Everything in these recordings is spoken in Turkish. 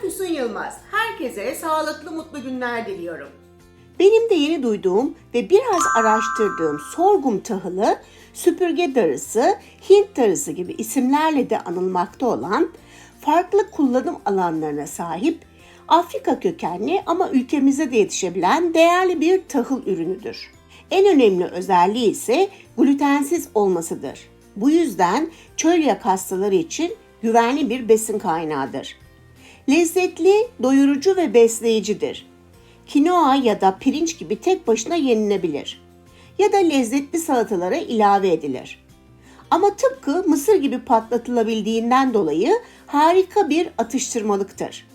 Füsun Yılmaz. Herkese sağlıklı mutlu günler diliyorum. Benim de yeni duyduğum ve biraz araştırdığım sorgum tahılı, süpürge darısı, Hint darısı gibi isimlerle de anılmakta olan farklı kullanım alanlarına sahip Afrika kökenli ama ülkemizde de yetişebilen değerli bir tahıl ürünüdür. En önemli özelliği ise glutensiz olmasıdır. Bu yüzden çölyak hastaları için güvenli bir besin kaynağıdır. Lezzetli, doyurucu ve besleyicidir. Kinoa ya da pirinç gibi tek başına yenilebilir. Ya da lezzetli salatalara ilave edilir. Ama tıpkı mısır gibi patlatılabildiğinden dolayı harika bir atıştırmalıktır.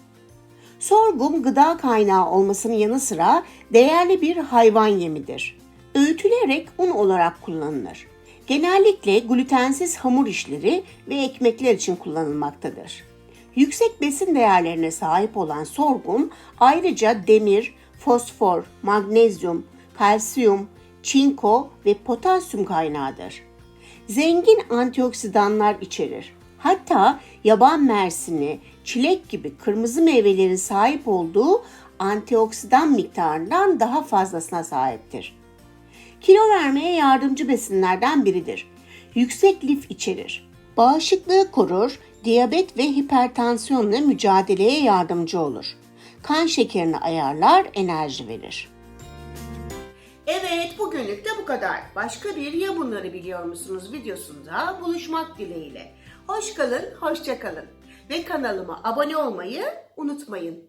Sorgum gıda kaynağı olmasının yanı sıra değerli bir hayvan yemidir. Öğütülerek un olarak kullanılır. Genellikle glutensiz hamur işleri ve ekmekler için kullanılmaktadır. Yüksek besin değerlerine sahip olan sorgum ayrıca demir, fosfor, magnezyum, kalsiyum, çinko ve potasyum kaynağıdır. Zengin antioksidanlar içerir. Hatta yaban mersini, çilek gibi kırmızı meyvelerin sahip olduğu antioksidan miktarından daha fazlasına sahiptir. Kilo vermeye yardımcı besinlerden biridir. Yüksek lif içerir. Bağışıklığı korur, diyabet ve hipertansiyonla mücadeleye yardımcı olur. Kan şekerini ayarlar, enerji verir. Evet bugünlük de bu kadar. Başka bir ya bunları biliyor musunuz videosunda buluşmak dileğiyle. Hoş kalın, hoşça kalın. Ve kanalıma abone olmayı unutmayın.